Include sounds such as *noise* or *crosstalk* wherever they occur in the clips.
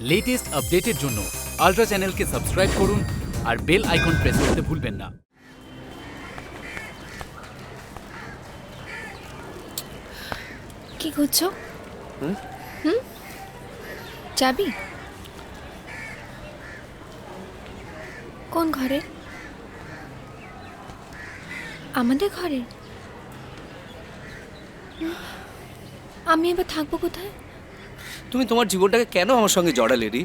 Latest আপডেটের জন্য ultra চ্যানেলকে সাবস্ক্রাইব করুন আর বেল আইকন প্রেস করতে ভুলবেন না। কি করছ? হুম? যাবি? কোন ঘরে? আমাদের ঘরে। আমি এবার থাকব কোথায়? তুমি তোমার জীবনটাকে কেন আমার সঙ্গে জড়ালে, রি?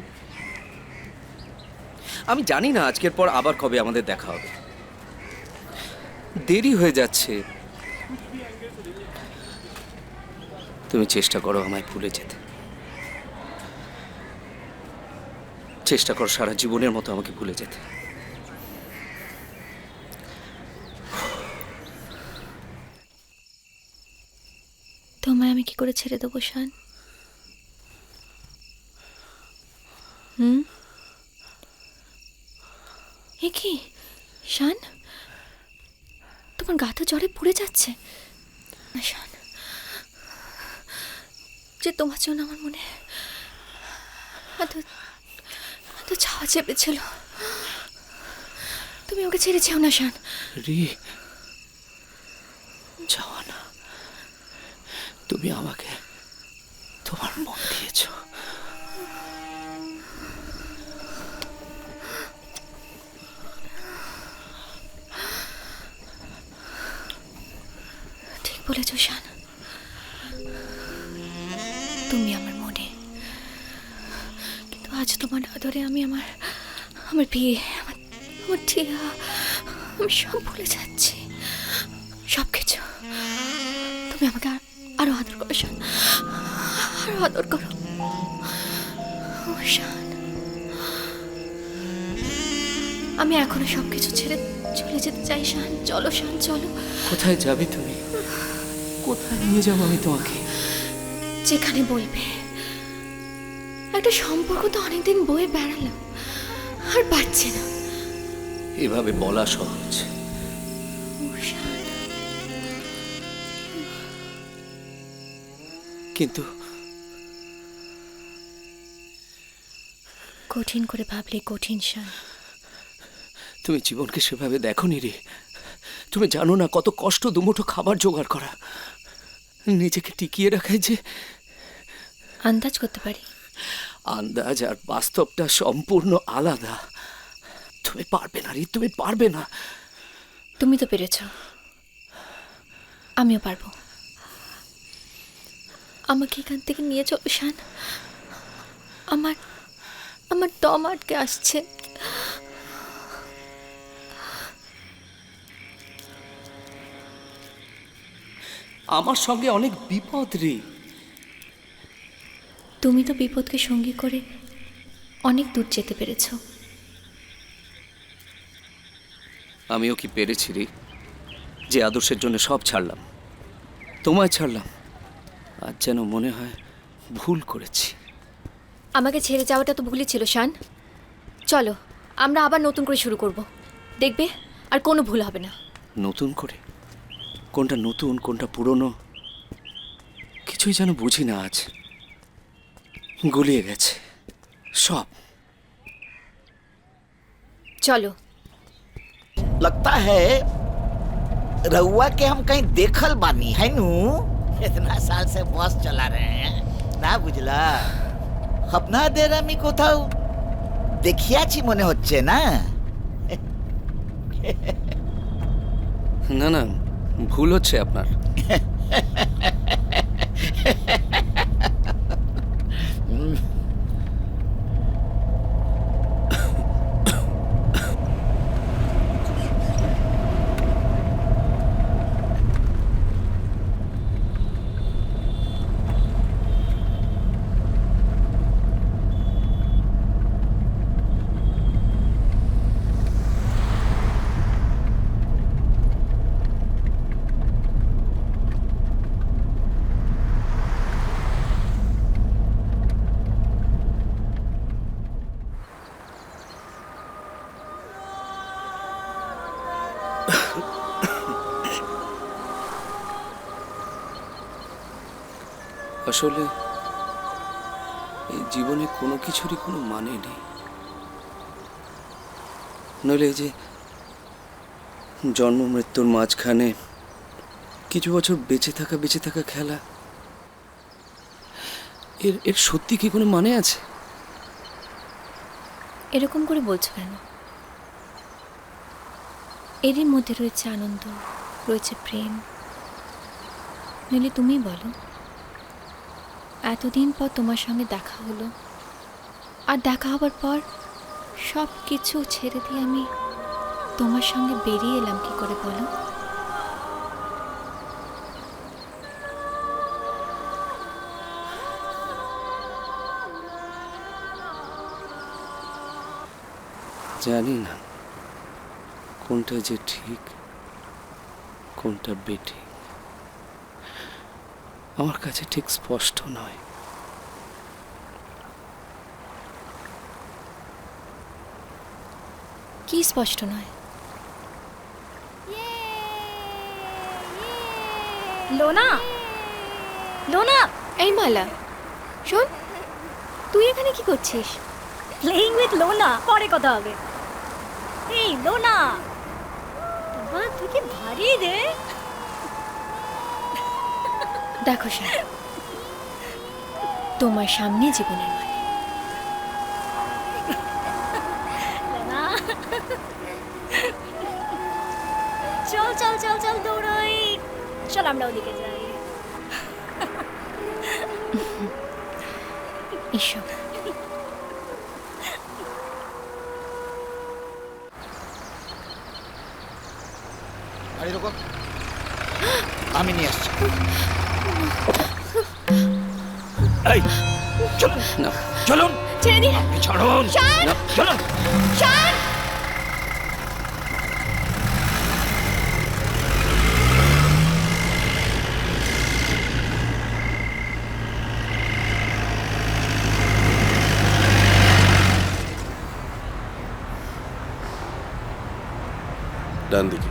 আমি জানি না আজকের পর আবার কবে আমাদের দেখা হবে। দেরি হয়ে যাচ্ছে। তুমি চেষ্টা করো আমায় ভুলে যেতে। চেষ্টা করো সারা জীবনের মতো আমাকে ভুলে যেতে। তোমায় আমি কি করে ছেড়ে দেবো, শান হুম এ কি? শান? তোমার গা তো জ্বরে পুড়ে যাচ্ছে। শান। যে তোমার জন্য আমার মনে এত এত ছাওয়া চেপেছিল। তুমি ওকে ছেড়ে যেও না, শান। রি যাওয়া না। তুমি আমাকে তোমার মন দিয়েছ ঠিক বলেছ, শান? তুমি আমার মনে। কিন্তু আজ তোমার আদরে আমি আমার আমার বিয়ে, আমার আমার টিয়া আমি সব ভুলে যাচ্ছি। সব কিছু তুমি আমাকে আর- আদর করো, শান। আরও আদর করো। শান। আমি এখনও সব কিছু ছেড়ে চলে যেতে চাই, শান। চলো শান, চলো। কোথায় যাবে তুমি? কোথায় নিয়ে যাব আমি তোমাকে। যেখানে বলবে। একটা সম্পর্ক তো অনেকদিন বয়ে বেড়ালাম আর পাচ্ছে না। এভাবে বলা সহজ। কিন্তু কঠিন করে ভাবলে কঠিন শান তুমি জীবনকে সেভাবে দেখোনি রে। তুমি জানো না কত কষ্ট দুমুঠো খাবার জোগাড় করা। নিজেকে টিকিয়ে রাখায় যে আন্দাজ করতে পারি। আন্দাজ আর বাস্তবটা সম্পূর্ণ আলাদা। তুমি পারবে না রে তুমি পারবে না। তুমি তো পেরেছ। আমিও পারব। আমাকে এখান থেকে নিয়ে চলো শান আমার আমার দম আটকে আসছে। আমার সঙ্গে অনেক বিপদ রে। তুমি তো বিপদকে সঙ্গী করে অনেক দূর যেতে পেরেছ। আমিও কি পেরেছি রে? যে আদর্শের জন্য সব ছাড়লাম। তোমায় ছাড়লাম। আজ যেন মনে হয় ভুল করেছি। আমাকে ছেড়ে যাওয়াটা তো ভুলই ছিল শান। চলো আমরা আবার নতুন করে শুরু করব। দেখবে আর কোনো ভুল হবে না। নতুন করে? কোনটা নতুন কোনটা পুরনো কিছুই যেন বুঝি না আজ গুলিয়ে গেছে সব চলো लगता है रउआ के हम कहीं देखल बानी है नू इतना साल से बस चला रहे हैं না বুঝলা আপনাদের আমি কোথাও দেখিয়াছি মনে হচ্ছে না না না ভুল হচ্ছে আপনার। *laughs* আসলে এই জীবনে কোনো কিছুরই কোনো মানে নেই। নইলে যে জন্ম মৃত্যুর মাঝখানে কিছু বছর বেঁচে থাকা বেঁচে থাকা খেলা, এর এর সত্যি কি কোনো মানে আছে? এরকম করে বলছো কেন? এরই মধ্যে রয়েছে আনন্দ, রয়েছে প্রেম। নইলে তুমি বলো। এতদিন পর তোমার সঙ্গে দেখা হলো। আর দেখা হবার পর সব কিছু ছেড়ে দিয়ে আমি তোমার সঙ্গে বেরিয়ে এলাম, কি করে বলো? জানি না কোনটা যে ঠিক, কোনটা বেঠিক। আমার কাছে ঠিক স্পষ্ট নয়। কি স্পষ্ট নয়? লোনা! লোনা! এই মালা শোন তুই এখানে কি করছিস? প্লেইং উইথ লোনা পরে কথা হবে। এই লোনা! বাবা তুই কি ভারী রে! দেখো স্যার, তোমার সামনে জীবনের মানে। চল চল চল চল দৌড়ই। চল, আমরা ওদিকে যাই। এসো। আমি নিয়ে আসছি। এই চলুন না। চলুন। ছেড়ে দিন। আপনি ছাড়ুন। না চলুন। ডান দিকে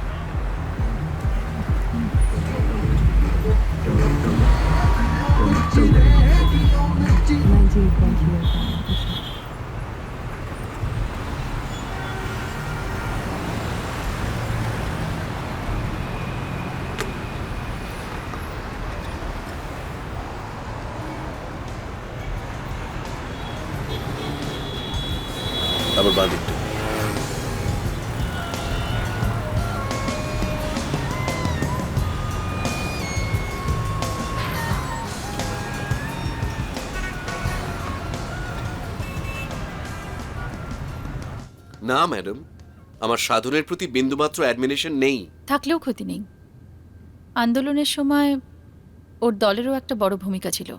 না ম্যাডাম। আমার সাধনের প্রতি বিন্দুমাত্র অ্যাডমিনেশন নেই। থাকলেও ক্ষতি নেই। আন্দোলনের সময় ওর দলেরও একটা বড় ভূমিকা ছিল।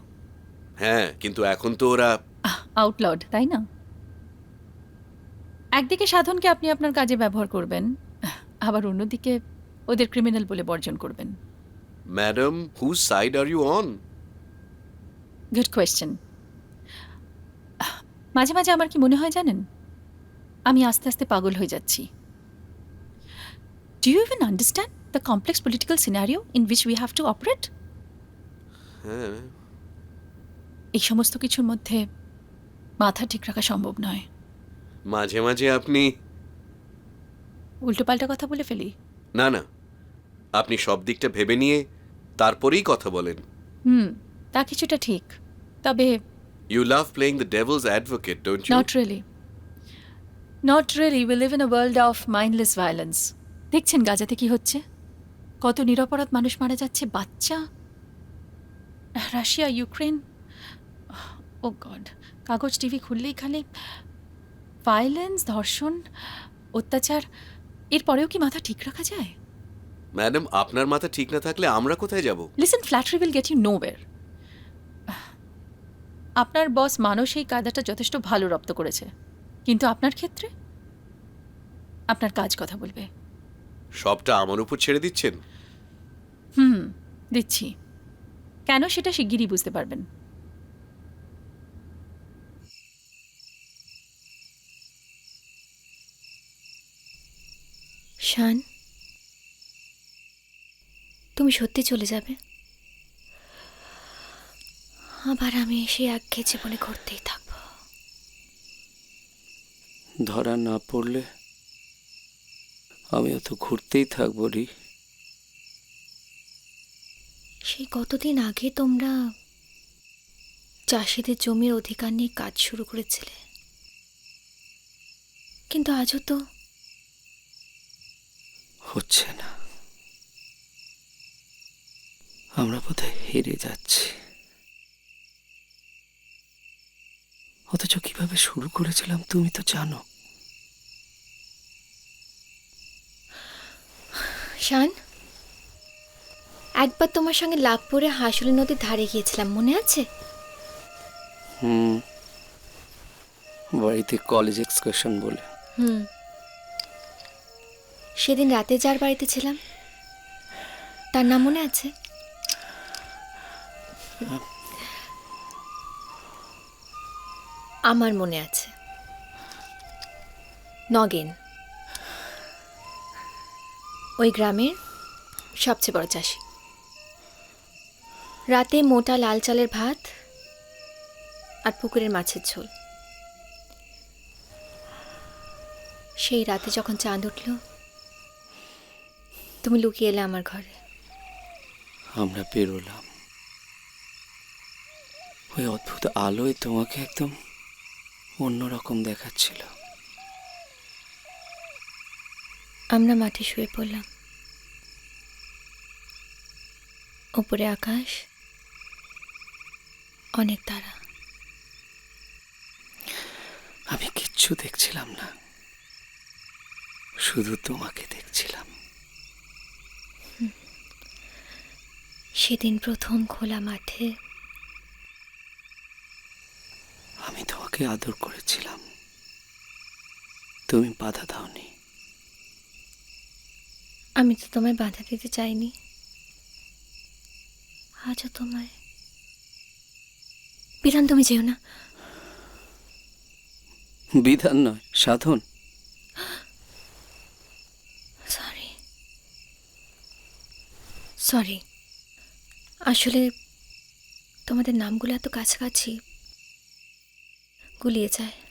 হ্যাঁ কিন্তু এখন তো ওরা আউটলড তাই না? একদিকে সাধনকে আপনি আপনার কাজে ব্যবহার করবেন আবার অন্যদিকে ওদের ক্রিমিনাল বলে বর্জন করবেন। Madam who side are you on good question মাঝে মাঝে আমার কি মনে হয় জানেন? আমি আস্তে আস্তে পাগল হয়ে যাচ্ছি। Do you even understand the complex political scenario in which we have to operate হ্যাঁ। এই সমস্ত কিছুর মধ্যে মাথা ঠিক রাখা সম্ভব নয়। মাঝে মাঝে আপনি উল্টোপাল্টা কথা বলে ফেলি? না না। আপনি সব দিকটা ভেবে নিয়ে তারপরেই কথা বলেন। হুম তা কিছুটা ঠিক। তবে you love playing the devil's advocate don't you not really not really we live in a world of mindless violence দেখছেন গাজাতে কি হচ্ছে? কত নিরপরাধ মানুষ মারা যাচ্ছে বাচ্চা। Russia Ukraine. ও গড কাগজ টিভি খুললেই খালি। ভায়োলেন্স ধর্ষণ অত্যাচার এরপরেও কি মাথা ঠিক রাখা যায়? ম্যাডাম আপনার মাথা ঠিক না থাকলে আমরা কোথায় যাব? Listen flattery will get you nowhere আপনার বস মানস এই কায়দাটা যথেষ্ট ভালো রপ্ত করেছে। কিন্তু আপনার ক্ষেত্রে? আপনার কাজ কথা বলবে। সবটা আমার উপর ছেড়ে দিচ্ছেন? হুম দিচ্ছি। কেন সেটা শিগগিরই বুঝতে পারবেন। শান তুমি সত্যি চলে যাবে? আবার আমি সেই একঘেয়ে জীবনে ঘুরতেই থাকব। ধরা না পড়লে আমিও তো ঘুরতেই থাকব রি সেই কতদিন আগে তোমরা চাষিদের জমির অধিকার নিয়ে কাজ শুরু করেছিলে? কিন্তু আজও তো হচ্ছে না। আমরা বোধহয় হেরে যাচ্ছি। অথচ কীভাবে শুরু করেছিলাম তুমি তো জানো। শান একবার তোমার সঙ্গে লাভপুরে হাসুলি নদীর ধারে গিয়েছিলাম মনে আছে? হুম বাড়িতে কলেজ এক্সকার্শন বলে। হুম। সেদিন রাতে যার বাড়িতে ছিলাম তার নাম মনে আছে? আমার মনে আছে। নগেন। ওই গ্রামের সবচেয়ে বড় চাষি। রাতে মোটা লাল চালের ভাত আর পুকুরের মাছের ঝোল। সেই রাতে যখন চাঁদ উঠল, তুমি লুকিয়ে এলে আমার ঘরে। আমরা বেরোলাম। ওই অদ্ভুত আলোয় তোমাকে একদম অন্যরকম দেখাচ্ছিল। আমরা মাঠে শুয়ে পড়লাম। ওপরে আকাশ অনেক তারা। আমি কিচ্ছু দেখছিলাম না। শুধু তোমাকে দেখছিলাম। সেদিন প্রথম খোলা মাঠে আমি তোমাকে আদর করেছিলাম। তুমি বাধা দাওনি। আমি তো তোমায় বাধা দিতে চাইনি। আজও তোমায়। বিধান তুমি যেও না। বিধান নয় সাধন। সরি সরি আসলে তোমাদের নামগুলো এত কাছাকাছি। গুলিয়ে যায়।